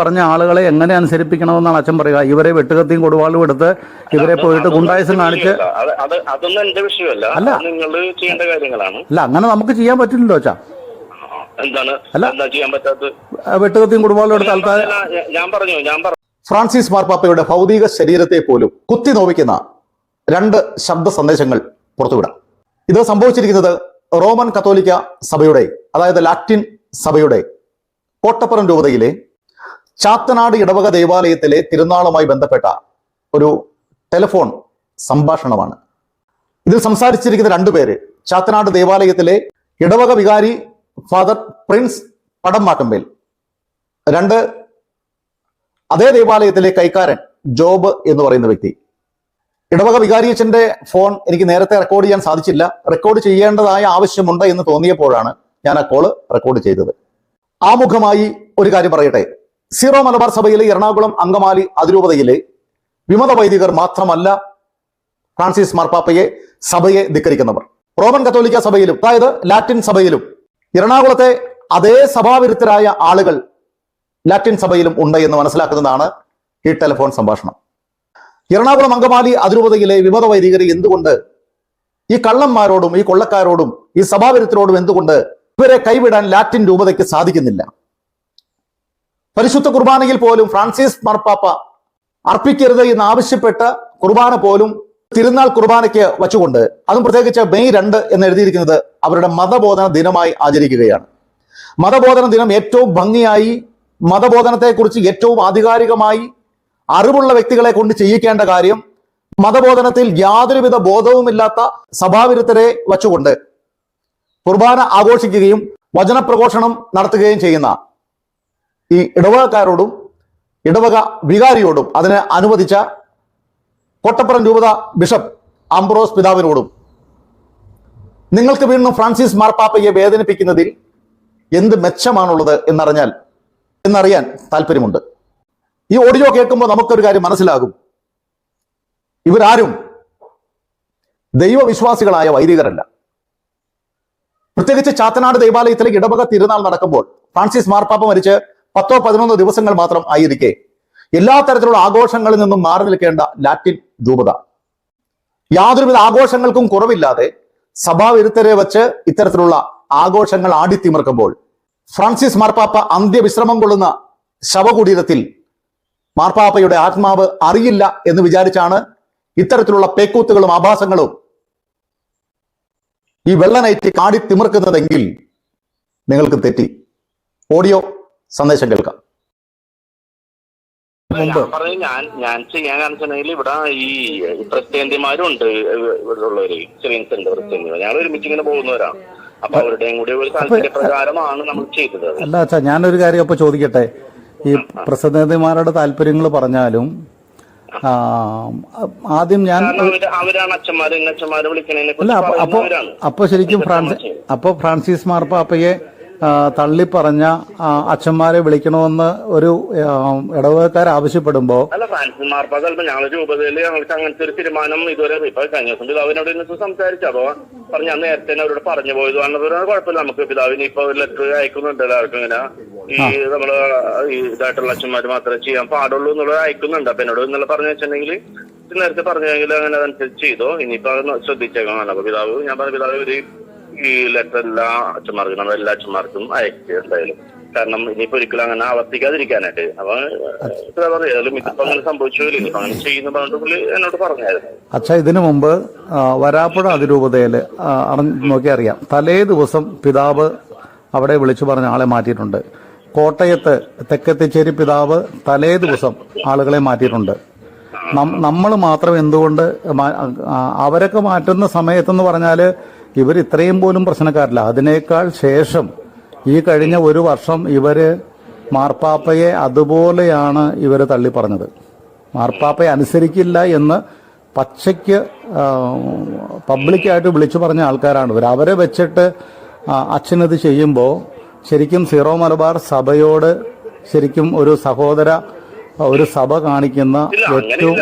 പറഞ്ഞ ആളുകളെ എങ്ങനെ അനുസരിപ്പിക്കണമെന്നാണ് അച്ഛൻ പറയുക. ഇവരെ വെട്ടുകത്തിയും കൊടുവാളും എടുത്ത് ഇവരെ പോയിട്ട് ഗുണ്ടായുസം കാണിച്ച് അത് അത് അതൊന്നും എന്റെ വിഷയമല്ല. അല്ല. നിങ്ങൾ ചെയ്യേണ്ട കാര്യങ്ങളാണ്. അല്ല അങ്ങനെ നമുക്ക് ചെയ്യാൻ പറ്റില്ലല്ലോ അച്ഛാ. എന്താണ്? അല്ല. എന്താ ചെയ്യാൻ പറ്റാത്തത്? വെട്ടുകത്തിയും കൊടുവാളും എടുത്ത് ഞാൻ പറഞ്ഞു ഞാൻ പറഞ്ഞു ഫ്രാൻസിസ് മാർപ്പാപ്പയുടെ ഭൗതിക ശരീരത്തെ പോലും കുത്തി നോവിക്കുന്ന രണ്ട് ശബ്ദ സന്ദേശങ്ങൾ പുറത്തുവിടാം. ഇത് സംഭവിച്ചിരിക്കുന്നത് റോമൻ കത്തോലിക്ക സഭയുടെ അതായത് ലാറ്റിൻ സഭയുടെ കോട്ടപ്പുറം രൂപതയിലെ ചാത്തനാട് ഇടവക ദേവാലയത്തിലെ തിരുനാളുമായി ബന്ധപ്പെട്ട ഒരു ടെലിഫോൺ സംഭാഷണമാണ്. ഇതിൽ സംസാരിച്ചിരിക്കുന്ന രണ്ടുപേര് ചാത്തനാട് ദേവാലയത്തിലെ ഇടവക വികാരി ഫാദർ പ്രിൻസ് പടം പടംമാട്ടുമ്പേൽ രണ്ട് അതേ ദേവാലയത്തിലെ കൈക്കാരൻ ജോബ് എന്ന് പറയുന്ന വ്യക്തി. ഇടവക വികാരിയച്ഛന്റെ ഫോൺ എനിക്ക് നേരത്തെ റെക്കോർഡ് ചെയ്യാൻ സാധിച്ചില്ല. റെക്കോർഡ് ചെയ്യേണ്ടതായ ആവശ്യമുണ്ട് എന്ന് തോന്നിയപ്പോഴാണ് ഞാൻ ആ കോൾ റെക്കോർഡ് ചെയ്തത്. ആമുഖമായി ഒരു കാര്യം പറയട്ടെ. സീറോ മലബാർ സഭയിലെ എറണാകുളം അങ്കമാലി അതിരൂപതയിലെ വിമത വൈദികർ മാത്രമല്ല ഫ്രാൻസിസ് മാർപ്പാപ്പയെ സഭയെ ധിക്കരിക്കുന്നവർ. റോമൻ കത്തോലിക്ക സഭയിലും അതായത് ലാറ്റിൻ സഭയിലും എറണാകുളത്തെ അതേ സഭാവിരുദ്ധരായ ആളുകൾ ലാറ്റിൻ സഭയിലും ഉണ്ട് എന്ന് മനസ്സിലാക്കുന്നതാണ് ഈ ടെലിഫോൺ സംഭാഷണം. എറണാകുളം അങ്കമാലി അതിരൂപതയിലെ വിമത വൈദികരെ എന്തുകൊണ്ട് ഈ കള്ളന്മാരോടും ഈ കൊള്ളക്കാരോടും ഈ സഭാവിരുദ്ധരോടും എന്തുകൊണ്ട് ഇവരെ കൈവിടാൻ ലാറ്റിൻ രൂപതയ്ക്ക് സാധിക്കുന്നില്ല? പരിശുദ്ധ കുർബാനയിൽ പോലും ഫ്രാൻസിസ് മാർപ്പാപ്പ അർപ്പിക്കരുത് എന്ന് ആവശ്യപ്പെട്ട കുർബാന പോലും തിരുനാൾ കുർബാനയ്ക്ക് വച്ചുകൊണ്ട് അതും പ്രത്യേകിച്ച് മെയ് രണ്ട് എന്ന് എഴുതിയിരിക്കുന്നത് അവരുടെ മതബോധന ദിനമായി ആചരിക്കുകയാണ്. മതബോധന ദിനം ഏറ്റവും ഭംഗിയായി മതബോധനത്തെക്കുറിച്ച് ഏറ്റവും ആധികാരികമായി അറിവുള്ള വ്യക്തികളെ കൊണ്ട് ചെയ്യിക്കേണ്ട കാര്യം മതബോധനത്തിൽ യാതൊരുവിധ ബോധവുമില്ലാത്ത സഭാവിരുദ്ധരെ വച്ചുകൊണ്ട് കുർബാന ആഘോഷിക്കുകയും വചനപ്രഘോഷണം നടത്തുകയും ചെയ്യുന്ന ഈ ഇടവകക്കാരോടും ഇടവക വികാരിയോടും അതിന് അനുവദിച്ച കോട്ടപ്പുറം രൂപത ബിഷപ്പ് അംബ്രോസ് പിതാവിനോടും നിങ്ങൾക്ക് വീണ്ടും ഫ്രാൻസിസ് മാർപ്പാപ്പയെ വേദനിപ്പിക്കുന്നതിൽ എന്ത് മെച്ചമാണുള്ളത് എന്നറിഞ്ഞാൽ എന്നറിയാൻ താല്പര്യമുണ്ട് ഈ ഓഡിയോ കേൾക്കുമ്പോൾ നമുക്കൊരു കാര്യം മനസ്സിലാകും. ഇവരാരും ദൈവവിശ്വാസികളായ വൈദികരല്ല. പ്രത്യേകിച്ച് ചാത്തനാട് ദൈവാലയത്തിലേക്ക് ഇടവക തിരുനാൾ നടക്കുമ്പോൾ ഫ്രാൻസിസ് മാർപ്പാപ്പ മരിച്ച് പത്തോ പതിനൊന്നോ ദിവസങ്ങൾ മാത്രം ആയിരിക്കെ. എല്ലാ തരത്തിലുള്ള ആഘോഷങ്ങളിൽ നിന്നും മാറി നിൽക്കേണ്ട ലാറ്റിൻ രൂപത. യാതൊരുവിധ ആഘോഷങ്ങൾക്കും കുറവില്ലാതെ സഭാവിരുദ്ധരെ വച്ച് ഇത്തരത്തിലുള്ള ആഘോഷങ്ങൾ ആടിത്തിമിർക്കുമ്പോൾ ഫ്രാൻസിസ് മാർപ്പാപ്പ അന്ത്യവിശ്രമം കൊള്ളുന്ന ശവകുടീരത്തിൽ മാർപ്പാപ്പയുടെ ആത്മാവ് അറിയില്ല എന്ന് വിചാരിച്ചാണ് ഇത്തരത്തിലുള്ള പേക്കൂത്തുകളും ആഭാസങ്ങളും ഈ വെള്ളനയറ്റി കാടി തിമിർക്കുന്നതെങ്കിൽ നിങ്ങൾക്ക് തെറ്റി. ഓഡിയോ സന്ദേശം കേൾക്കാം. ഞാൻ പറഞ്ഞു ഞാൻ ഞാൻ ചെയ്യാൻ കാണിച്ചിട്ടുണ്ടെങ്കിൽ ഇവിടെ ഈ പ്രത്യേകന്മാരുണ്ട് ഇവിടെ ഉള്ളവര് ചെറിയൻസ് ഉണ്ട് ഞാൻ ഒരുമിച്ച് ഇങ്ങനെ പോകുന്നവരാണ് അപ്പൊ അവരുടെയും കൂടി ഒരു താല്പര്യപ്രകാരമാണ് നമ്മൾ ചെയ്തത്. അല്ല അച്ഛാ ഞാനൊരു കാര്യം അപ്പൊ ചോദിക്കട്ടെ? ഈ പ്രസിദ്ധന്തിമാരുടെ താല്പര്യങ്ങൾ പറഞ്ഞാലും ആദ്യം ഞാൻ അല്ല അപ്പൊ അപ്പൊ അപ്പൊ ശരിക്കും ഫ്രാൻസിസ് അപ്പൊ ഫ്രാൻസിസ് മാർപ്പാപ്പയെ ആ, തള്ളി പറഞ്ഞ ആ, അച്ഛന്മാരെ വിളിക്കണമെന്ന് ഒരു ഇടവകക്കാർ ആവശ്യപ്പെടുമ്പോ അല്ല ഫ്രാൻസിസ് മാർപ്പാ ചിലപ്പോ ഞങ്ങൾ രൂപതയിൽ ഞങ്ങൾക്ക് അങ്ങനത്തെ ഒരു തീരുമാനം ഇതുവരെ ഇപ്പൊ കഴിഞ്ഞ ദിവസം പിതാവിനോട് ഇന്ന് സംസാരിച്ചു. അപ്പൊ പറഞ്ഞു ഞാൻ നേരത്തെ തന്നെ അവരോട് പറഞ്ഞു പോയത്. പറഞ്ഞത് കുഴപ്പമില്ല നമുക്ക് പിതാവിന് ഇപ്പൊ ഒരു ലെറ്റർ അയക്കുന്നുണ്ട് എല്ലാവർക്കും ഇങ്ങനെ. ഈ നമ്മൾ ഇതായിട്ടുള്ള അച്ഛന്മാര് മാത്രമേ ചെയ്യാൻ പാടുള്ളൂ എന്നുള്ളത് അയക്കുന്നുണ്ട്. അപ്പൊ എന്നോട് ഇന്നലെ പറഞ്ഞു വെച്ചിട്ടുണ്ടെങ്കിൽ നേരത്തെ പറഞ്ഞെങ്കിൽ അങ്ങനെ അതനുസരിച്ച് ചെയ്തോ. ഇനിയിപ്പോ അത് ശ്രദ്ധിച്ചേക്കണം അപ്പൊ പിതാവ് ഞാൻ പറഞ്ഞ പിതാവ് ഒരു ഈ ലെറ്റർ എല്ലാ അച്ഛന്മാർക്കും നമ്മൾ എല്ലാ അച്ഛന്മാർക്കും അയക്കുക എന്തായാലും. കാരണം ഇനിയിപ്പോ ഒരിക്കലും അങ്ങനെ ആവർത്തിക്കാതിരിക്കാനായിട്ട്. അപ്പൊ ഇത്ര പറയാലും ഇതിപ്പോ അങ്ങനെ സംഭവിച്ചു ഇനിയിപ്പോ അങ്ങനെ ചെയ്യുന്ന പറഞ്ഞിട്ട് എന്നോട് പറഞ്ഞായിരുന്നു. അച്ഛ ഇതിനു മുമ്പ് വരാപ്പുഴ അതിരൂപതയിൽ നോക്കി അറിയാം. തലേ ദിവസം പിതാവ് അവിടെ വിളിച്ചു പറഞ്ഞ ആളെ മാറ്റിയിട്ടുണ്ട്. കോട്ടയത്ത് തെക്കത്തിച്ചേരി പിതാവ് തലേ ദിവസം ആളുകളെ മാറ്റിയിട്ടുണ്ട്. നമ്മൾ മാത്രം എന്തുകൊണ്ട് അവരൊക്കെ മാറ്റുന്ന സമയത്തെന്ന് പറഞ്ഞാൽ ഇവർ ഇത്രയും പോലും പ്രശ്നക്കാരില്ല. അതിനേക്കാൾ ശേഷം ഈ കഴിഞ്ഞ ഒരു വർഷം ഇവർ മാർപ്പാപ്പയെ അതുപോലെയാണ് ഇവർ തള്ളി പറഞ്ഞത് മാർപ്പാപ്പയെ അനുസരിക്കില്ല എന്ന് പച്ചയ്ക്ക് പബ്ലിക്കായിട്ട് വിളിച്ചു പറഞ്ഞ ആൾക്കാരാണ് ഇവർ അവരെ വെച്ചിട്ട് അച്ഛനത് ചെയ്യുമ്പോൾ ശരിക്കും സീറോ മലബാർ സഭയോട് ശരിക്കും ഒരു സഹോദര ഒരു സഭ കാണിക്കുന്ന ഏറ്റവും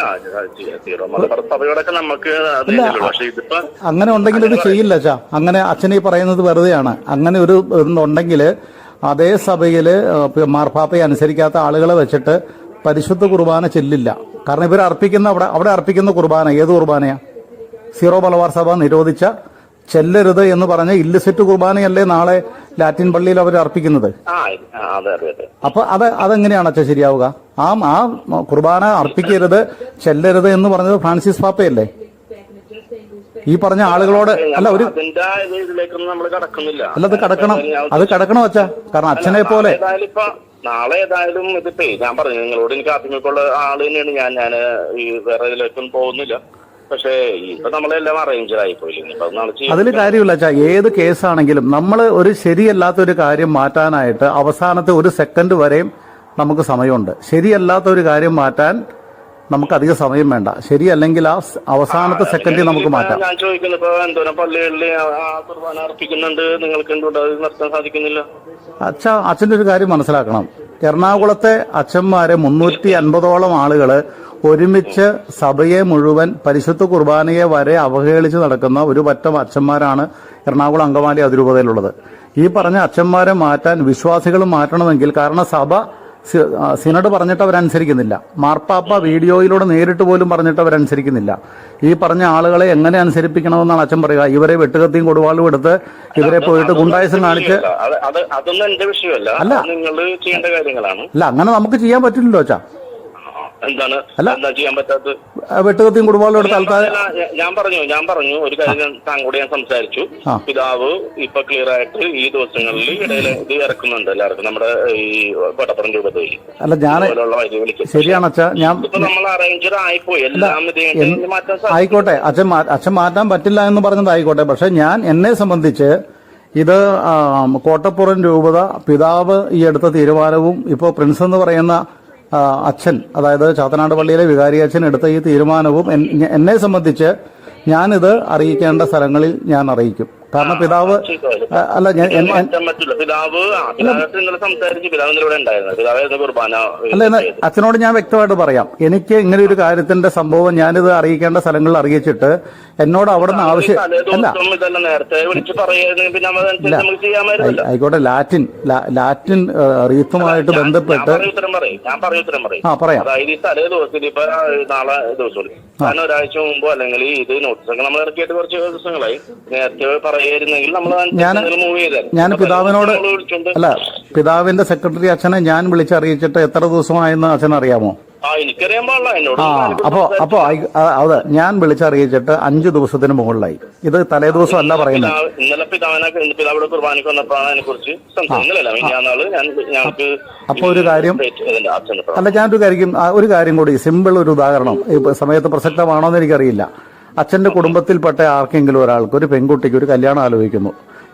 അങ്ങനെ ഉണ്ടെങ്കിൽ ഇത് ചെയ്യില്ല അച്ഛാ അങ്ങനെ അച്ഛൻ ഈ പറയുന്നത് വെറുതെയാണ്. അങ്ങനെ ഒരു ഉണ്ടെങ്കിൽ അതേ സഭയിൽ മാർപ്പാപ്പയെ അനുസരിക്കാത്ത ആളുകളെ വെച്ചിട്ട് പരിശുദ്ധ കുർബാന ചെല്ലില്ല. കാരണം ഇവർ അർപ്പിക്കുന്ന അവിടെ അവിടെ അർപ്പിക്കുന്ന കുർബാന ഏത് കുർബാനയാ? സീറോ മലബാർ സഭ നിരോധിച്ച ചെല്ലരുത് എന്ന് പറഞ്ഞ ഇല്ലിസിറ്റ് കുർബാനയല്ലേ നാളെ ലാറ്റിൻ പള്ളിയിൽ അവർ അർപ്പിക്കുന്നത്? അപ്പൊ അത് അതെങ്ങനെയാണ് അച്ഛ ശരിയാവുക? ആ ആ കുർബാന അർപ്പിക്കരുത് ചെല്ലരുത് എന്ന് പറഞ്ഞത് ഫ്രാൻസിസ് പാപ്പയല്ലേ? ഈ പറഞ്ഞ ആളുകളോട് അല്ല ഒരു അല്ല അത് കടക്കണം. അത് കടക്കണം അച്ഛ. കാരണം അച്ഛനെ പോലെ നാളെ ഏതായാലും ഇതിപ്പോ ഞാൻ പറഞ്ഞു നിങ്ങളോട് എനിക്ക് ആത്മീയക്കുള്ള ആൾ തന്നെയാണ് ഞാൻ ഞാൻ ഈ വേറെ ഇതിലേക്കൊന്നും പോകുന്നില്ല. പക്ഷേ ഇപ്പൊ നമ്മളെല്ലാം അതിൽ കാര്യമില്ല ഏത് കേസാണെങ്കിലും നമ്മൾ ഒരു ശരിയല്ലാത്ത ഒരു കാര്യം മാറ്റാനായിട്ട് അവസാനത്തെ ഒരു സെക്കൻഡ് വരെയും നമുക്ക് സമയമുണ്ട്. ശരിയല്ലാത്ത ഒരു കാര്യം മാറ്റാൻ നമുക്ക് അധിക സമയം വേണ്ട. ശരിയല്ലെങ്കിൽ ആ അവസാനത്തെ സെക്കൻഡിൽ നമുക്ക് മാറ്റാം. ഞാൻ ചോദിക്കുന്നു ഇപ്പൊ എന്തോരം പള്ളികളിൽ കുർബാന അർപ്പിക്കുന്നുണ്ട്? നിങ്ങൾക്ക് നിർത്താൻ സാധിക്കുന്നില്ല. അച്ഛ അച്ഛന്റെ ഒരു കാര്യം മനസ്സിലാക്കണം. എറണാകുളത്തെ അച്ഛന്മാരെ മുന്നൂറ്റി അൻപതോളം ആളുകൾ ഒരുമിച്ച് സഭയെ മുഴുവൻ പരിശുദ്ധ കുർബാനയെ വരെ അവഹേളിച്ച് നടക്കുന്ന ഒരു പറ്റം അച്ഛന്മാരാണ് എറണാകുളം അങ്കമാലി അതിരൂപതയിലുള്ളത്. ഈ പറഞ്ഞ അച്ഛന്മാരെ മാറ്റാൻ വിശ്വാസികൾ മാറ്റണമെങ്കിൽ കാരണം സഭ സിനഡ് പറഞ്ഞിട്ട് അവരനുസരിക്കുന്നില്ല മാർപ്പാപ്പ വീഡിയോയിലൂടെ നേരിട്ട് പോലും പറഞ്ഞിട്ട് അവരനുസരിക്കുന്നില്ല ഈ പറഞ്ഞ ആളുകളെ എങ്ങനെ അനുസരിപ്പിക്കണമെന്നാണ് അച്ഛൻ പറയുക? ഇവരെ വെട്ടുകത്തിയും കൊടുവാളും എടുത്ത് ഇവരെ പോയിട്ട് ഗുണ്ടായസം കാണിച്ച് അല്ല. നിങ്ങൾ ചെയ്യേണ്ട കാര്യങ്ങളാണ്. അല്ല അങ്ങനെ നമുക്ക് ചെയ്യാൻ പറ്റില്ലല്ലോ അച്ഛാ. എന്താണ്. എന്താ ചെയ്യാൻ പറ്റാത്ത വെട്ടുകത്തിയും ഞാൻ- പറഞ്ഞു ഞാൻ പറഞ്ഞു. ഒരു കാര്യം താങ്കൂടെ ഞാൻ സംസാരിച്ചു. പിതാവ് ഇപ്പൊ ക്ലിയർ ആയിട്ട് ഈ ദിവസങ്ങളിൽ ഇടയിൽ ഇത് ഇറക്കുന്നുണ്ട് എല്ലാവർക്കും. നമ്മുടെ ഈ വട്ടപ്പുറം രൂപതയിൽ. അല്ല ഞാൻ ശരിയാണ് അച്ഛാ ഞാൻ നമ്മൾ അറേഞ്ചർ ആയിപ്പോയി. എല്ലാം ആയിക്കോട്ടെ അച്ഛൻ അച്ഛൻ മാറ്റാൻ പറ്റില്ല എന്ന് പറഞ്ഞത് ആയിക്കോട്ടെ പക്ഷെ ഞാൻ എന്നെ സംബന്ധിച്ച് ഇത് കോട്ടപ്പുറം രൂപത പിതാവ് ഈ എടുത്ത തീരുമാനവും ഇപ്പോൾ പ്രിൻസ് എന്ന് പറയുന്ന അച്ഛൻ അതായത് ചാത്തനാട് പള്ളിയിലെ വികാരി അച്ഛൻ എടുത്ത ഈ തീരുമാനവും എന്നെ സംബന്ധിച്ച് ഞാനിത് അറിയിക്കേണ്ട സ്ഥലങ്ങളിൽ ഞാൻ അറിയിക്കും. കാരണം പിതാവ് അല്ല ഞാൻ പിതാവ് ആ പിതാവായിട്ട് നിങ്ങൾ സംസാരിച്ചു പിതാവ് ഇവിടെ ഉണ്ടായിരുന്നു. പിതാവായിരുന്നു കുർബാന അല്ല അച്ഛനോട് ഞാൻ വ്യക്തമായിട്ട് പറയാം. എനിക്ക് ഇങ്ങനെ ഒരു കാര്യത്തിന്റെ സംഭവം ഞാനിത് അറിയിക്കേണ്ട സ്ഥലങ്ങളിൽ അറിയിച്ചിട്ട് എന്നോട് അവിടെ നിന്ന് ആവശ്യം അല്ല. ആയിക്കോട്ടെ ലാറ്റിൻ ലാറ്റിൻ റീത്തുമായിട്ട് ബന്ധപ്പെട്ട് പറയും പറയും. ആ പറയാം. അതായത് ഈ തലേ ദിവസത്തിൽ ഇപ്പൊ നാളെ ദിവസം ഞാൻ ഒരാഴ്ച മുമ്പോ അല്ലെങ്കിൽ ഇത് നോട്ടീസ് ഒക്കെ നമ്മൾ ഇറക്കിയിട്ട് കുറച്ച് ദിവസങ്ങളായി. നേരത്തെ നമ്മൾ ഞാൻ- ഞാൻ പിതാവിനോട് അല്ല പിതാവിന്റെ സെക്രട്ടറി അച്ഛനെ ഞാൻ വിളിച്ചറിയിച്ചിട്ട് എത്ര ദിവസമായെന്ന് അച്ഛൻ അറിയാമോ? ആ അപ്പോ അപ്പോ അത് ഞാൻ വിളിച്ചറിയിച്ചിട്ട് അഞ്ചു ദിവസത്തിന് മുകളിലായി. ഇത് തലേ ദിവസം അല്ല പറയുന്നത്. ഇന്നലെ പിതാവിനെ വന്നപ്പോഴാണ് അതിനെ കുറിച്ച് അപ്പൊ ഒരു കാര്യം- അല്ല ഞാനൊരു കാര്യം ഒരു കാര്യം കൂടി സിമ്പിൾ ഒരു ഉദാഹരണം. സമയത്ത് പ്രസക്തമാണോ എന്ന് എനിക്കറിയില്ല. അച്ഛന്റെ കുടുംബത്തിൽപ്പെട്ട ആർക്കെങ്കിലും ഒരാൾക്ക് ഒരു പെൺകുട്ടിക്ക് ഒരു കല്യാണം ആലോചിക്കുന്നു.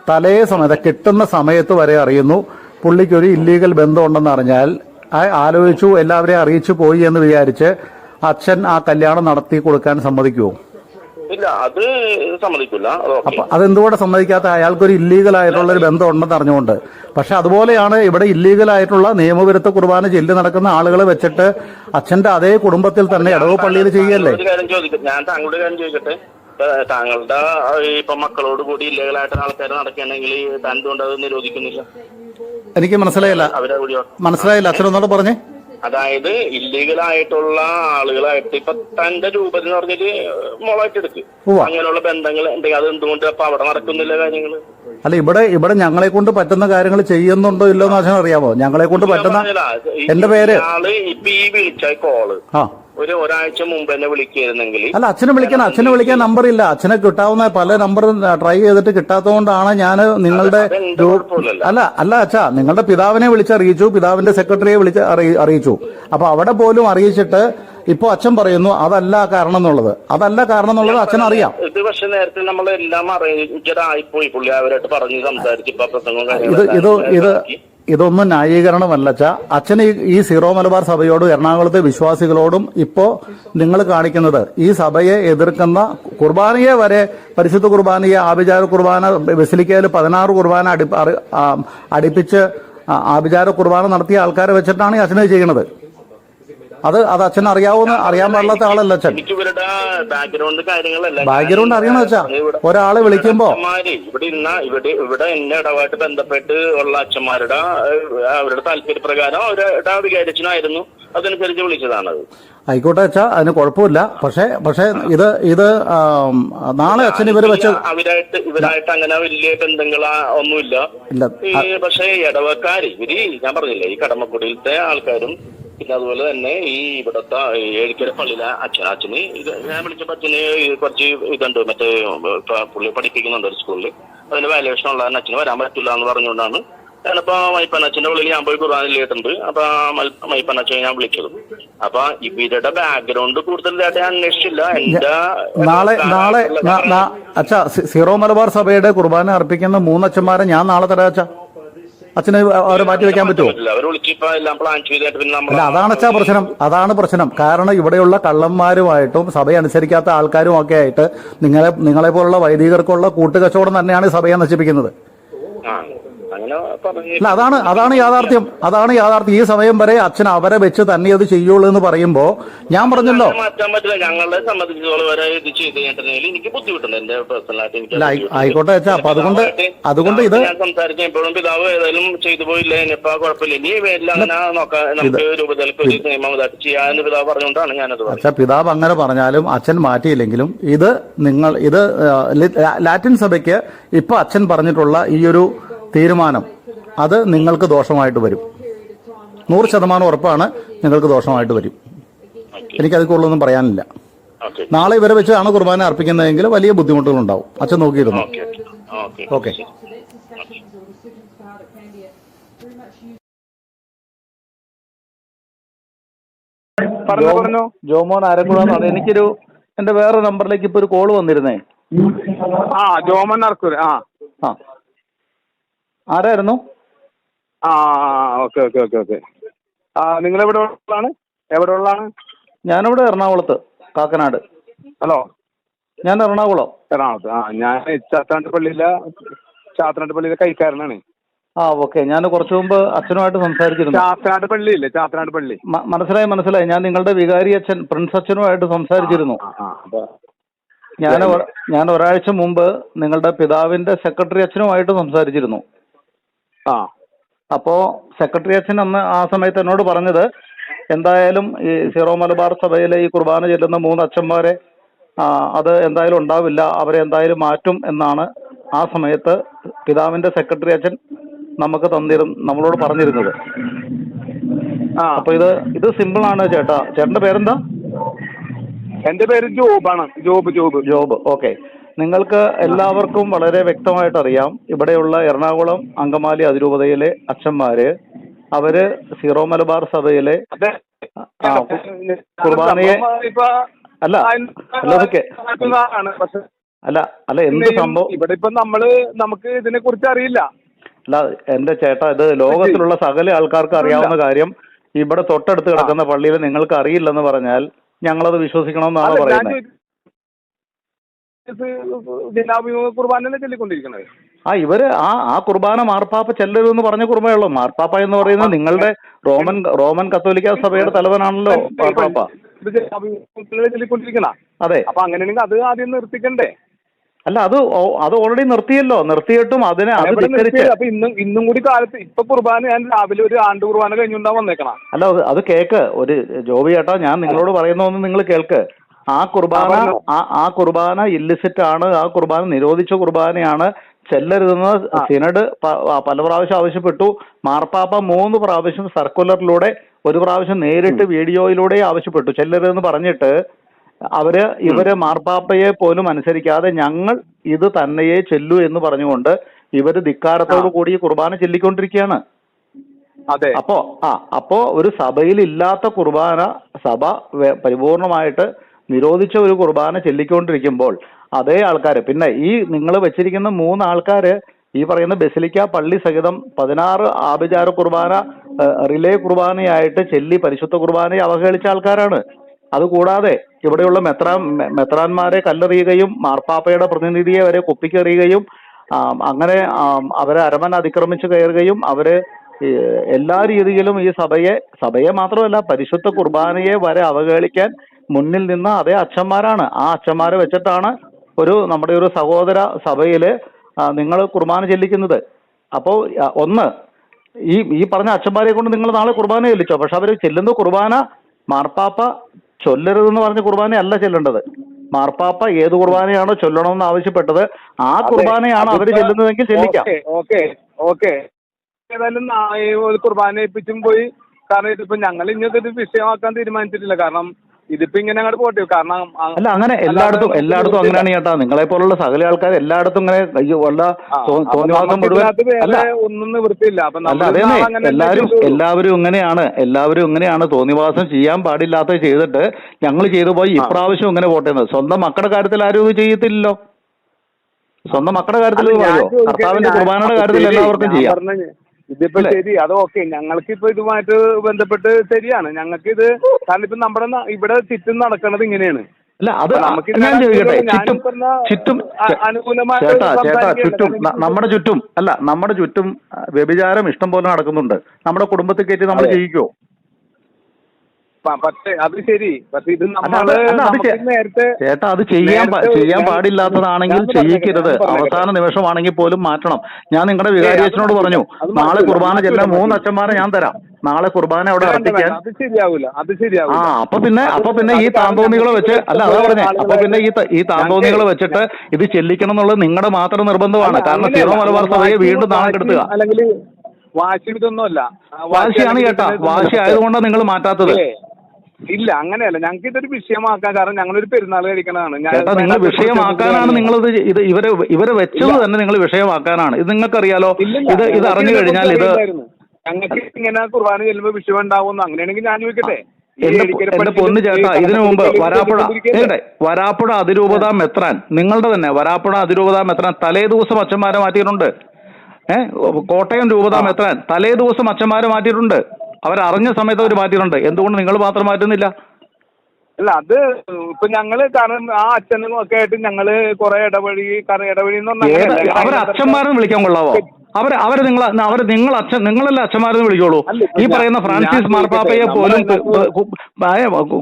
തലേ സമയത്ത് കിട്ടുന്ന സമയത്ത് വരെ അറിയുന്നു പുള്ളിക്ക് ഒരു ഇല്ലീഗൽ ബന്ധമുണ്ടെന്ന് അറിഞ്ഞാൽ ആലോചിച്ചു എല്ലാവരെയും അറിയിച്ചു പോയി എന്ന് വിചാരിച്ച് അച്ഛൻ ആ കല്യാണം നടത്തി കൊടുക്കാൻ സമ്മതിക്കുമോ ഇല്ല അത് സമ്മതിക്കില്ല അപ്പൊ അതെന്തുകൊണ്ട് സമ്മതിക്കാത്ത അയാൾക്കൊരു ഇല്ലീഗൽ ആയിട്ടുള്ള ഒരു ബന്ധം ഉണ്ടെന്ന് അറിഞ്ഞുകൊണ്ട്. പക്ഷെ അതുപോലെയാണ് ഇവിടെ ഇല്ലീഗൽ ആയിട്ടുള്ള നിയമവിരുദ്ധ കുർബാന ചെല്ലി നടക്കുന്ന ആളുകളെ വെച്ചിട്ട് അച്ഛന്റെ അതേ കുടുംബത്തിൽ തന്നെ ഇടവ് പള്ളിയിൽ ചെയ്യല്ലേ ഞാൻ താങ്കളുടെ കാര്യം ചോദിക്കട്ടെ. താങ്കളുടെ ഇപ്പൊ മക്കളോട് കൂടി ഇല്ലീഗലായിട്ടുള്ള ആൾക്കാർ നടക്കുകയാണെങ്കിൽ താൻ എന്തുകൊണ്ട് അത് നിരോധിക്കുന്നില്ല? എനിക്ക് മനസ്സിലായില്ല. മനസ്സിലായില്ല. അച്ഛനൊന്നോട് പറഞ്ഞേ. അതായത് ഇല്ലീഗലായിട്ടുള്ള ആളുകളായിട്ട് ഇപ്പൊ തന്റെ രൂപത്തിൽ എന്ന് പറഞ്ഞിട്ട് മോളായിട്ട് അങ്ങനെയുള്ള ബന്ധങ്ങൾ എന്തെങ്കിലും അത് എന്തുകൊണ്ട് അപ്പൊ അവിടെ നടക്കുന്നില്ല കാര്യങ്ങൾ അല്ല ഇവിടെ ഇവിടെ ഞങ്ങളെ കൊണ്ട് പറ്റുന്ന കാര്യങ്ങൾ ചെയ്യുന്നുണ്ടോ ഇല്ലോ എന്ന് അറിയാമോ? ഞങ്ങളെ കൊണ്ട് പറ്റുന്ന എന്റെ പേര്. ആൾ ഇപ്പൊ ഈ വിളിച്ച കോൾ. ആ. ഒരു ഒരാഴ്ച മുമ്പ് തന്നെ വിളിക്കായിരുന്നെങ്കിൽ അല്ല അച്ഛനെ വിളിക്കണം അച്ഛനെ വിളിക്കാൻ നമ്പർ ഇല്ല. അച്ഛനെ കിട്ടാവുന്ന പല നമ്പർ ട്രൈ ചെയ്തിട്ട് കിട്ടാത്തതുകൊണ്ടാണ് ഞാൻ നിങ്ങളുടെ അല്ല അല്ല അച്ഛാ നിങ്ങളുടെ പിതാവിനെ വിളിച്ചറിയിച്ചു പിതാവിന്റെ സെക്രട്ടറിയെ വിളിച്ച് അറിയി- അറിയിച്ചു. അപ്പൊ അവിടെ പോലും അറിയിച്ചിട്ട് ഇപ്പൊ അച്ഛൻ പറയുന്നു അതല്ല കാരണം എന്നുള്ളത് അതല്ല കാരണം എന്നുള്ളത് അച്ഛൻ അറിയാം ഇത് പക്ഷെ നേരത്തെ നമ്മളെല്ലാം എല്ലാം ആയിപ്പോയി പുള്ളി അവരായിട്ട് പറഞ്ഞ് സംസാരിച്ച് ഇപ്പൊ പ്രസംഗം ഇത് ഇത്. ഇതൊന്നും ന്യായീകരണമല്ല അച്ഛാ അച്ഛൻ ഈ സീറോ മലബാർ സഭയോടും എറണാകുളത്തെ വിശ്വാസികളോടും ഇപ്പോ നിങ്ങൾ കാണിക്കുന്നത് ഈ സഭയെ എതിർക്കുന്ന കുർബാനയെ വരെ പരിശുദ്ധ കുർബാനയെ ആഭിചാര കുർബാന ബസിലിക്കയിൽ പതിനാറ് കുർബാന അടി അടുപ്പിച്ച് ആഭിചാര കുർബാന നടത്തിയ ആൾക്കാരെ വെച്ചിട്ടാണ് ഈ അച്ഛനെ ചെയ്യണത് അത് അത് അച്ഛൻ അറിയാവുന്ന അറിയാൻ പാടില്ലാത്ത ആളല്ല അച്ഛൻ. ബാക്ക്ഗ്രൗണ്ട് കാര്യങ്ങളല്ല. ബാക്ക്ഗ്രൗണ്ട് അറിയണം വെച്ചാ ഒരാളെ വിളിക്കുമ്പോ ഇവിടെ ഇന്ന ഇവിടെ ഇവിടെ എന്നെ ഇടപാട്ട് ബന്ധപ്പെട്ട് ഉള്ള അച്ഛന്മാരുടെ അവരുടെ താല്പര്യപ്രകാരം അവരുടെ വികാരിച്ചനായിരുന്നു അതനുസരിച്ച് വിളിച്ചതാണത്. ആയിക്കോട്ടെ അച്ഛാ അതിന് കുഴപ്പമില്ല. പക്ഷേ പക്ഷേ ഇത് ഇത് നാളെ അച്ഛൻ ഇവർ വെച്ച് അവരായിട്ട് ഇവരായിട്ട് അങ്ങനെ വലിയ ബന്ധങ്ങളാ ഒന്നുമില്ല. പക്ഷേ ഇടവക്കാര് ഇവർ ഞാൻ പറഞ്ഞില്ലേ ഈ കടമക്കുടിയിലത്തെ ആൾക്കാരും പിന്നെ അതുപോലെ തന്നെ ഈ ഇവിടത്തെ ഏഴിക്കര പള്ളിയിലെ അച്ഛൻ അച്ഛന് ഇത് ഞാൻ വിളിച്ചപ്പോ അച്ഛന് കുറച്ച് ഇതുണ്ട്. മറ്റേ പുള്ളി പഠിപ്പിക്കുന്നുണ്ട് ഒരു സ്കൂളിൽ അതിന് വാല്യുവേഷൻ ഉള്ള അച്ഛന് വരാൻ പറ്റില്ല എന്ന് പറഞ്ഞുകൊണ്ടാണ്. ഞാനിപ്പോ മൈപ്പനച്ഛന്റെ ഉള്ളിൽ ഞാൻ പോയി കുറാനിലേട്ടുണ്ട് അപ്പൊ മൈപ്പനച്ഛനെ ഞാൻ വിളിച്ചത്. അപ്പൊ ഇവരുടെ ബാക്ക്ഗ്രൗണ്ട് കൂടുതലായിട്ട് ഞാൻ അന്വേഷിച്ചില്ല. എന്റെ നാളെ നാളെ അച്ഛാ സീറോ മലബാർ സഭയുടെ കുർബാന അർപ്പിക്കുന്ന മൂന്നച്ഛന്മാരെ ഞാൻ നാളെ തരാം അച്ഛാ. അച്ഛനെ അവരെ മാറ്റി വെക്കാൻ പറ്റുമോ? അല്ല അതാണ് അച്ഛാ പ്രശ്നം. അതാണ് പ്രശ്നം. കാരണം ഇവിടെയുള്ള കള്ളന്മാരുമായിട്ടും സഭയെ അനുസരിക്കാത്ത ആൾക്കാരും ഒക്കെ ആയിട്ട് നിങ്ങളെ നിങ്ങളെ പോലുള്ള വൈദികർക്കുള്ള കൂട്ടുകച്ചവടം തന്നെയാണ് സഭയെ നശിപ്പിക്കുന്നത്. അല്ല അതാണ് അതാണ് യാഥാർത്ഥ്യം. അതാണ് യാഥാർത്ഥ്യം. ഈ സമയം വരെ അച്ഛൻ അവരെ വെച്ച് തന്നെ അത് ചെയ്യുള്ളൂ എന്ന് പറയുമ്പോ ഞാൻ പറഞ്ഞല്ലോ. മാറ്റാൻ പറ്റില്ല. ഞങ്ങളെ സംബന്ധിച്ചിടത്തോളം വരെ ഇത് ചെയ്ത് കഴിഞ്ഞിട്ടുണ്ടെങ്കിൽ എനിക്ക് ബുദ്ധിമുട്ടുണ്ട്. എന്റെ പേഴ്സണലായിട്ട് എനിക്ക് അല്ല, ആയി- ആയിക്കോട്ടെ അച്ഛാ, അപ്പൊ അതുകൊണ്ട്- അതുകൊണ്ട് ഇത് ഞാൻ ഇപ്പോഴും പിതാവ് ഏതായാലും ചെയ്തു പോയില്ല? ഇനിയിപ്പോ കുഴപ്പമില്ല. ഇനി എല്ലാം അങ്ങനെ നോക്കാം നമുക്ക് രൂപതയിലേക്ക് ഒരു നിയമം ഇതായിട്ട് ചെയ്യാന്ന് പിതാവ് പറഞ്ഞുകൊണ്ടാണ് ഞാനത് പറഞ്ഞത്. അച്ഛാ പിതാവ് അങ്ങനെ പറഞ്ഞാലും അച്ഛൻ മാറ്റിയില്ലെങ്കിലും ഇത് നിങ്ങൾ ഇത് ലാറ്റിൻ സഭയ്ക്ക് ഇപ്പൊ അച്ഛൻ പറഞ്ഞിട്ടുള്ള ഈ ഒരു തീരുമാനം. അത് നിങ്ങൾക്ക് ദോഷമായിട്ട് വരും. നൂറ് ശതമാനം ഉറപ്പാണ് നിങ്ങൾക്ക് ദോഷമായിട്ട് വരും. എനിക്കത് കൂടുതലൊന്നും പറയാനില്ല. ഓക്കെ നാളെ ഇവരെ വെച്ചാണ് കുർബാന അർപ്പിക്കുന്നതെങ്കിൽ വലിയ ബുദ്ധിമുട്ടുകൾ ഉണ്ടാവും അച്ഛൻ നോക്കിയിരുന്നു. ഓക്കെ ജോമോൻ ആരക്കുഴ എനിക്കൊരു എന്റെ വേറെ നമ്പറിലേക്ക് ഇപ്പൊ ഒരു കോൾ വന്നിരുന്നേ. ആ ജോമോൻ നർക്കൂർ ആ. ആ. ആരായിരുന്നു? ആ ഓക്കെ ഓക്കെ ഓക്കെ ഓക്കെ. ആ നിങ്ങൾ എവിടെ ഉള്ളതാണ്? എവിടെ ഉള്ളതാണ്? ഞാനിവിടെ എറണാകുളത്ത് കാക്കനാട്. ഹലോ? ഞാൻ എറണാകുളം. എറണാകുളത്ത്. ആ ഞാൻ ചാത്തനാട്ട് ചാത്തനാട്ടുപള്ളിയിലെ ചാത്തനാട്ട് പള്ളിയിലെ കൈക്കാരനാണ്. ആ ഓക്കെ. ഞാൻ കുറച്ചു മുമ്പ് അച്ഛനുമായിട്ട് സംസാരിച്ചിരുന്നു. ചാത്തനാട്ട് പള്ളിയില്ലേ? ചാത്തനാട്ട് പള്ളി. മനസ്സിലായി മനസ്സിലായി. ഞാൻ നിങ്ങളുടെ വികാരി അച്ഛൻ പ്രിൻസ് അച്ഛനുമായിട്ട് സംസാരിച്ചിരുന്നു. ഞാൻ ഞാൻ ഒരാഴ്ച മുമ്പ് നിങ്ങളുടെ പിതാവിന്റെ സെക്രട്ടറി അച്ഛനുമായിട്ട് സംസാരിച്ചിരുന്നു. ആ. അപ്പോ സെക്രട്ടറി അച്ഛൻ അന്ന് ആ സമയത്ത് എന്നോട് പറഞ്ഞത് എന്തായാലും ഈ സീറോ മലബാർ സഭയിലെ ഈ കുർബാന ചെല്ലുന്ന മൂന്ന് അച്ഛന്മാരെ അത് എന്തായാലും ഉണ്ടാവില്ല. അവരെ എന്തായാലും മാറ്റും എന്നാണ് ആ സമയത്ത് പിതാവിന്റെ സെക്രട്ടറി അച്ഛൻ നമുക്ക് തന്നിരുന്നു നമ്മളോട് പറഞ്ഞിരുന്നത്. ആ. അപ്പൊ ഇത് ഇത് സിമ്പിൾ ആണ് ചേട്ടാ. ചേട്ടന്റെ പേരെന്താ? എന്റെ പേര് ജോബ് ആണ്. Job Job. Job okay. നിങ്ങൾക്ക് എല്ലാവർക്കും വളരെ വ്യക്തമായിട്ട് അറിയാം ഇവിടെയുള്ള എറണാകുളം അങ്കമാലി അതിരൂപതയിലെ അച്ഛന്മാര് അവർ സീറോ മലബാർ സഭയിലെ കുർബാനയെ അല്ല അല്ല അതൊക്കെ അല്ല അല്ല എന്ത് സംഭവം? ഇവിടെ ഇപ്പൊ നമ്മൾ നമുക്ക് ഇതിനെ കുറിച്ച് അറിയില്ല. അല്ല എന്റെ ചേട്ടാ ഇത് ലോകത്തിലുള്ള സകല ആൾക്കാർക്ക് അറിയാവുന്ന കാര്യം ഇവിടെ തൊട്ടടുത്ത് കിടക്കുന്ന പള്ളിയിൽ നിങ്ങൾക്ക് അറിയില്ലെന്ന് പറഞ്ഞാൽ ഞങ്ങളത് വിശ്വസിക്കണമെന്നാണ് പറയുന്നത് ജനാഭിമുഖ കുർബാനല്ലേ ചൊല്ലിക്കൊണ്ടിരിക്കണത് ആ ഇവർ ആ ആ കുർബാന മാർപ്പാപ്പ ചെല്ലരുതെന്ന് പറഞ്ഞ കുർബാനയുള്ളൂ മാർപ്പാപ്പ എന്ന് പറയുന്നത് നിങ്ങളുടെ റോമൻ റോമൻ കത്തോലിക്ക സഭയുടെ തലവനാണല്ലോ മാർപ്പാപ്പ. ചൊല്ലിക്കൊണ്ടിരിക്കണ? അതെ. അപ്പൊ അങ്ങനെയാണെങ്കിൽ അത് ആദ്യം നിർത്തിക്കണ്ടേ? അല്ല അത് അത് ഓൾറെഡി നിർത്തിയല്ലോ. നിർത്തിയിട്ടും അതിനെ അപ്പൊ ഇന്നും ഇന്നും കൂടി കാലത്ത് ഇപ്പൊ കുർബാന ഞാൻ രാവിലെ ഒരു ആണ്ട് കുർബാന കഴിഞ്ഞുണ്ടാ വന്നേക്കണം. അല്ല അത് അത് കേക്ക്. ഒരു ജോബി ചേട്ടാ ഞാൻ നിങ്ങളോട് പറയുന്ന ഒന്ന് നിങ്ങൾ കേൾക്ക്. ആ കുർബാന ആ, കുർബാന ഇല്ലിസിറ്റ് ആണ്. ആ കുർബാന നിരോധിച്ച കുർബാനയാണ്. ചെല്ലരുതെന്ന് സിനഡ് പല പ്രാവശ്യം ആവശ്യപ്പെട്ടു. മാർപ്പാപ്പ മൂന്ന് പ്രാവശ്യം സർക്കുലറിലൂടെ ഒരു പ്രാവശ്യം നേരിട്ട് വീഡിയോയിലൂടെ ആവശ്യപ്പെട്ടു. ചെല്ലരുതെന്ന് പറഞ്ഞിട്ട് അവർ ഇവർ മാർപ്പാപ്പയെ പോലും അനുസരിക്കാതെ ഞങ്ങൾ ഇത് തന്നെയേ ചെല്ലു എന്ന് പറഞ്ഞുകൊണ്ട് ഇവർ ധിക്കാരത്തോടു കൂടി കുർബാന ചെല്ലിക്കൊണ്ടിരിക്കുകയാണ്. അതെ. അപ്പോ ആ അപ്പോ ഒരു സഭയിൽ ഇല്ലാത്ത കുർബാന സഭ പരിപൂർണമായിട്ട് നിരോധിച്ച ഒരു കുർബാന ചെല്ലിക്കൊണ്ടിരിക്കുമ്പോൾ അതേ ആൾക്കാർ പിന്നെ ഈ നിങ്ങൾ വെച്ചിരിക്കുന്ന മൂന്ന് ആൾക്കാർ ഈ പറയുന്ന ബസിലിക്ക പള്ളി സഹിതം പതിനാറ് ആഭിചാര കുർബാന റിലേ കുർബാനയായിട്ട് ചെല്ലി പരിശുദ്ധ കുർബാനയെ അവഹേളിച്ച ആൾക്കാരാണ്. അതുകൂടാതെ ഇവിടെയുള്ള മെത്രാൻ മെത്രാന്മാരെ കല്ലെറിയുകയും മാർപ്പാപ്പയുടെ പ്രതിനിധിയെ വരെ കുപ്പിക്കെറിയുകയും അങ്ങനെ അവരെ അരമന അതിക്രമിച്ച് കയറുകയും അവരെ എല്ലാ രീതിയിലും ഈ സഭയെ സഭയെ മാത്രമല്ല പരിശുദ്ധ കുർബാനയെ വരെ അവഹേളിക്കാൻ മുന്നിൽ നിന്ന അതേ അച്ഛന്മാരാണ്. ആ അച്ഛന്മാരെ വെച്ചിട്ടാണ് ഒരു നമ്മുടെ ഒരു സഹോദര സഭയിൽ നിങ്ങൾ കുർബാന ചെല്ലിക്കുന്നത്. അപ്പോ ഒന്ന് ഈ ഈ പറഞ്ഞ അച്ഛന്മാരെ കൊണ്ട് നിങ്ങൾ നാളെ കുർബാന ചെല്ലിച്ചോ? പക്ഷെ അവർ ചെല്ലുന്ന കുർബാന മാർപ്പാപ്പ ചൊല്ലരുതെന്ന് പറഞ്ഞ കുർബാനയല്ല ചെല്ലേണ്ടത്. മാർപ്പാപ്പ ഏത് കുർബാനയാണോ ചൊല്ലണമെന്ന് ആവശ്യപ്പെട്ടത് ആ കുർബാനയാണ് അവർ ചെല്ലുന്നതെങ്കിൽ ചെല്ലിക്കാം. ഓക്കെ ഓക്കെ ഏതായാലും കുർബാന ഏൽപ്പിച്ചും പോയി കാരണം ഇതിപ്പോ ഞങ്ങൾ ഇന്നതൊരു വിഷയമാക്കാൻ തീരുമാനിച്ചിട്ടില്ല. കാരണം ഇതിപ്പോ ഇങ്ങനെ അങ്ങോട്ട് പോട്ടെ. കാരണം അല്ല അങ്ങനെ എല്ലായിടത്തും എല്ലായിടത്തും അങ്ങനെയാണ് ചേട്ടാ നിങ്ങളെ പോലുള്ള സകല ആൾക്കാർ എല്ലായിടത്തും ഇങ്ങനെ അപ്പൊ തോന്നിവാസം മുഴുവൻ അല്ല. ഒന്നും നിവൃത്തിയില്ല. അല്ല എല്ലാവരും എല്ലാവരും ഇങ്ങനെയാണ്. എല്ലാവരും ഇങ്ങനെയാണ് തോന്നിവാസം ചെയ്യാൻ പാടില്ലാത്ത ചെയ്തിട്ട് ഞങ്ങൾ ചെയ്തു പോയി. ഇപ്രാവശ്യം ഇങ്ങനെ പോട്ടെന്ന്. സ്വന്തം മക്കളുടെ കാര്യത്തിൽ ആരും ഇത് ചെയ്യത്തില്ലല്ലോ. സ്വന്തം മക്കളുടെ കാര്യത്തിൽ പറയോ കർത്താവിന്റെ കുർബാനയുടെ കാര്യത്തിൽ എല്ലാവർക്കും ചെയ്യാം. ഇതിപ്പോ? ശരി അത് ഓക്കെ ഞങ്ങൾക്ക് ഇപ്പൊ ഇതുമായിട്ട് ബന്ധപ്പെട്ട് ശരിയാണ് ഞങ്ങൾക്ക് ഇത് കാരണം ഇപ്പൊ നമ്മുടെ ന- ഇവിടെ ചുറ്റും നടക്കുന്നത് ഇങ്ങനെയാണ് അല്ല അത് ഞാൻ ചോദിക്കട്ടെ ഞാൻ ചുറ്റും പറഞ്ഞ ചുറ്റും അ- അനുകൂലമായിട്ട് ചേട്ടാ ചേട്ടാ സംസാരിക്കുകയല്ല. ചുറ്റും ന- നമ്മുടെ ചുറ്റും അല്ല നമ്മുടെ ചുറ്റും ആ, വ്യഭിചാരം ഇഷ്ടം പോലെ നടക്കുന്നുണ്ട് നമ്മുടെ കുടുംബത്തിൽ കയറ്റി നമ്മൾ അതെ. ചെയ്യിക്കോ പക്ഷേ അത് ശരി. പക്ഷെ ഇത് നമ്മൾ നേരത്തെ ചേട്ടാ അത് ചെയ്യാൻ ചെയ്യാൻ പാടില്ലാത്തതാണെങ്കിൽ ചെയ്യിക്കരുത്. അവസാന നിമിഷമാണെങ്കിൽ പോലും മാറ്റണം. ഞാൻ നിങ്ങളുടെ വികാരി അച്ഛനോട് പറഞ്ഞു നാളെ കുർബാന ചെല്ലാൻ മൂന്ന് അച്ഛന്മാരെ ഞാൻ തരാം. നാളെ കുർബാന അവിടെ അർപ്പിക്കാൻ. അത് ശരിയാവില്ല അത് ആ ശരിയാവൂല അപ്പൊ പിന്നെ അപ്പൊ പിന്നെ ഈ താന്തോന്നികളെ വെച്ച് അല്ല അതാ പറഞ്ഞേ. അപ്പൊ പിന്നെ ഈ ഈ താന്തോന്നികളെ വെച്ചിട്ട് ഇത് ചെല്ലിക്കണം എന്നുള്ളത് നിങ്ങളുടെ മാത്രം നിർബന്ധമാണ്. കാരണം. സീറോ മലബാർ സഭയെ വീണ്ടും നാളെ കെടുത്തുക. അല്ലെങ്കിൽ വാശി ഇതൊന്നുമല്ല. ആ, വാശി വാശിയാണ് കേട്ടാ. വാശി ആയതുകൊണ്ടാണ് നിങ്ങൾ മാറ്റാത്തത്. ഇല്ല അങ്ങനെയല്ല. ഞങ്ങൾക്ക് ഇതൊരു വിഷയമാക്കാൻ കാരണം ഞങ്ങളൊരു പെരുന്നാൾ കഴിക്കണതാണ്. ചേട്ടാ നിങ്ങൾ വിഷയമാക്കാനാണ് നിങ്ങൾ നിങ്ങളിത് ഇത് ഇവരെ ഇവരെ വെച്ചത് തന്നെ നിങ്ങൾ വിഷയമാക്കാനാണ്. ഇത് നിങ്ങൾക്കറിയാലോ? അറിയാലോ ഇത് ഇത് അറിഞ്ഞു കഴിഞ്ഞാൽ ഇത്. ഞങ്ങൾക്ക് ഇങ്ങനെ കുർബാന ചെല്ലുമ്പോൾ വിഷയം ഉണ്ടാവുമെന്ന് അങ്ങനെയാണെങ്കിൽ ഞാൻ ചോദിക്കട്ടെ? എന്റെ പൊന്ന് ചേട്ടാ ഇതിനു മുമ്പ് വരാപ്പുഴ കേട്ടെ? വരാപ്പുഴ അതിരൂപത മെത്രാൻ. നിങ്ങളുടെ തന്നെ വരാപ്പുഴ അതിരൂപത മെത്രാൻ. തലേ ദിവസം അച്ഛന്മാരെ മാറ്റിയിട്ടുണ്ട്. ഏഹ് കോട്ടയം രൂപത മെത്രാൻ. തലേ ദിവസം അച്ഛന്മാരെ മാറ്റിയിട്ടുണ്ട്. അവരറിഞ്ഞ സമയത്ത് അവർ മാറ്റിയിട്ടുണ്ട്. എന്തുകൊണ്ട് നിങ്ങൾ മാത്രം മാറ്റുന്നില്ല? അല്ല അത് ഇപ്പൊ ഞങ്ങൾ കാരണം ആ അച്ഛനും ഒക്കെ ആയിട്ട് ഞങ്ങൾ കുറെ ഇടവഴി കാരണം ഇടവഴി എന്ന് പറഞ്ഞാൽ. അവരെ അച്ഛന്മാരെന്ന് വിളിക്കാൻ കൊള്ളാവോ? അവർ അവർ നിങ്ങൾ അവർ നിങ്ങൾ അച്ഛൻ നിങ്ങളല്ല അച്ഛന്മാരെന്ന് വിളിക്കോളൂ ഈ പറയുന്ന ഫ്രാൻസിസ് മാർപ്പാപ്പയെ പോലും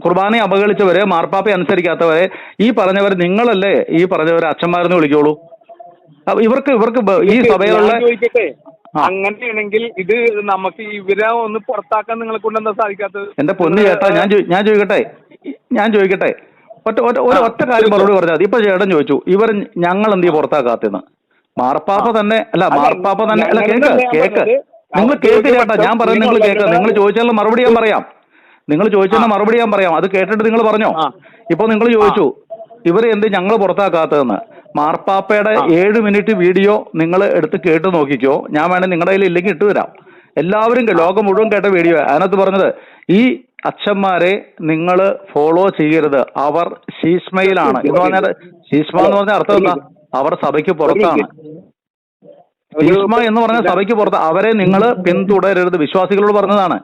കുർബാനയെ അപകളിച്ചവരെ മാർപ്പാപ്പയെ അനുസരിക്കാത്തവരെ ഈ പറഞ്ഞവർ നിങ്ങളല്ലേ ഈ പറഞ്ഞവരെ അച്ഛന്മാരെന്ന് വിളിക്കോളൂ ഇവർക്ക് ഇവർക്ക് ഈ സഭയിലുള്ള. അങ്ങനെയാണെങ്കിൽ ഇത് നമുക്ക് ഇവരെ ഒന്ന് പുറത്താക്കാൻ നിങ്ങളെ കൊണ്ട് എന്താ സാധിക്കാത്തത്? എന്റെ പൊന്ന് ചേട്ടാ ഞാൻ ഞാൻ ചോദിക്കട്ടെ? ഞാൻ ചോദിക്കട്ടെ? ഒറ്റ ഒറ്റ ഒരു ഒറ്റ കാര്യം മറുപടി പറഞ്ഞാൽ മതി. ഇപ്പൊ ചേട്ടൻ ചോദിച്ചു ഇവർ ഞങ്ങൾ എന്ത് പുറത്താക്കാത്തെന്ന് മാർപ്പാപ്പ തന്നെ അല്ല മാർപ്പാപ്പ തന്നെ അല്ല കേക്ക് കേക്ക്. നിങ്ങൾ കേക്ക് ചേട്ടാ ഞാൻ പറയുന്നത് നിങ്ങൾ കേക്ക്. നിങ്ങൾ ചോദിച്ചാലുള്ള മറുപടി ഞാൻ പറയാം. നിങ്ങൾ ചോദിച്ചതിന് മറുപടി ഞാൻ പറയാം. അത് കേട്ടിട്ട് നിങ്ങൾ പറഞ്ഞോ. ഇപ്പൊ നിങ്ങൾ ചോദിച്ചു ഇവർ എന്ത് ഞങ്ങൾ പുറത്താക്കാത്തതെന്ന്? മാർപ്പാപ്പയുടെ ഏഴ് മിനിറ്റ് വീഡിയോ നിങ്ങൾ എടുത്ത് കേട്ട് നോക്കിക്കോ. ഞാൻ വേണേൽ നിങ്ങളുടെ കയ്യിൽ ഇല്ലെങ്കിൽ ഇട്ടുതരാം എല്ലാവരും ലോകം മുഴുവൻ കേട്ട വീഡിയോ. അതിനകത്ത് പറഞ്ഞത് ഈ അച്ഛന്മാരെ നിങ്ങൾ ഫോളോ ചെയ്യരുത്. അവർ ശീഷ്മയിലാണ്. എന്ന് പറഞ്ഞാൽ ശീഷ്മ എന്ന് പറഞ്ഞ അർത്ഥം എന്താ? അവർ സഭയ്ക്ക് പുറത്താണ്. ഭീഷ്മ എന്ന് പറഞ്ഞ സഭയ്ക്ക് പുറത്ത്. അവരെ നിങ്ങൾ പിന്തുടരരുത്. വിശ്വാസികളോട് പറഞ്ഞതാണ്.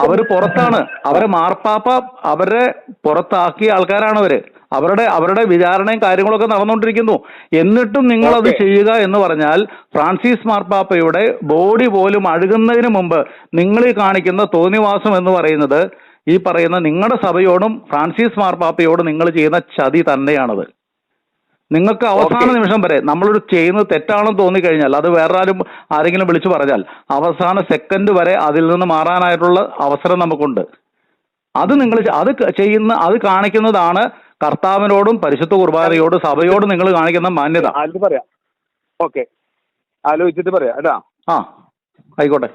അവർ പുറത്താണ്. അവരെ മാർപ്പാപ്പ അവരെ പുറത്താക്കിയ ആൾക്കാരാണ് അവർ. അവരുടെ അവരുടെ വിചാരണയും കാര്യങ്ങളൊക്കെ നടന്നുകൊണ്ടിരിക്കുന്നു. എന്നിട്ടും നിങ്ങൾ അത് ചെയ്യുക എന്ന് പറഞ്ഞാൽ ഫ്രാൻസിസ് മാർപ്പാപ്പയുടെ ബോഡി പോലും അഴുകുന്നതിന് മുമ്പ് നിങ്ങൾ ഈ കാണിക്കുന്ന തോന്നിവാസം എന്ന് പറയുന്നത് ഈ പറയുന്ന നിങ്ങളുടെ സഭയോടും ഫ്രാൻസിസ് മാർപ്പാപ്പയോടും നിങ്ങൾ ചെയ്യുന്ന ചതി തന്നെയാണത്. നിങ്ങൾക്ക് അവസാന നിമിഷം വരെ നമ്മളൊരു ചെയ്യുന്നത് തെറ്റാണെന്ന് തോന്നിക്കഴിഞ്ഞാൽ അത് വേറെ ആരും ആരെങ്കിലും വിളിച്ചു പറഞ്ഞാൽ അവസാന സെക്കൻഡ് വരെ അതിൽ നിന്ന് മാറാനായിട്ടുള്ള അവസരം നമുക്കുണ്ട്. അത് നിങ്ങൾ അത് ചെയ്യുന്ന അത് കാണിക്കുന്നതാണ് കർത്താവിനോടും പരിശുദ്ധ കുർബാനയോടും സഭയോടും നിങ്ങൾ കാണിക്കുന്ന മാന്യത. ആലോചിച്ചിട്ട് പറയാം. ഓക്കെ. ആലോചിച്ചിട്ട് പറയാം കേട്ടാ ആ ആയിക്കോട്ടെ.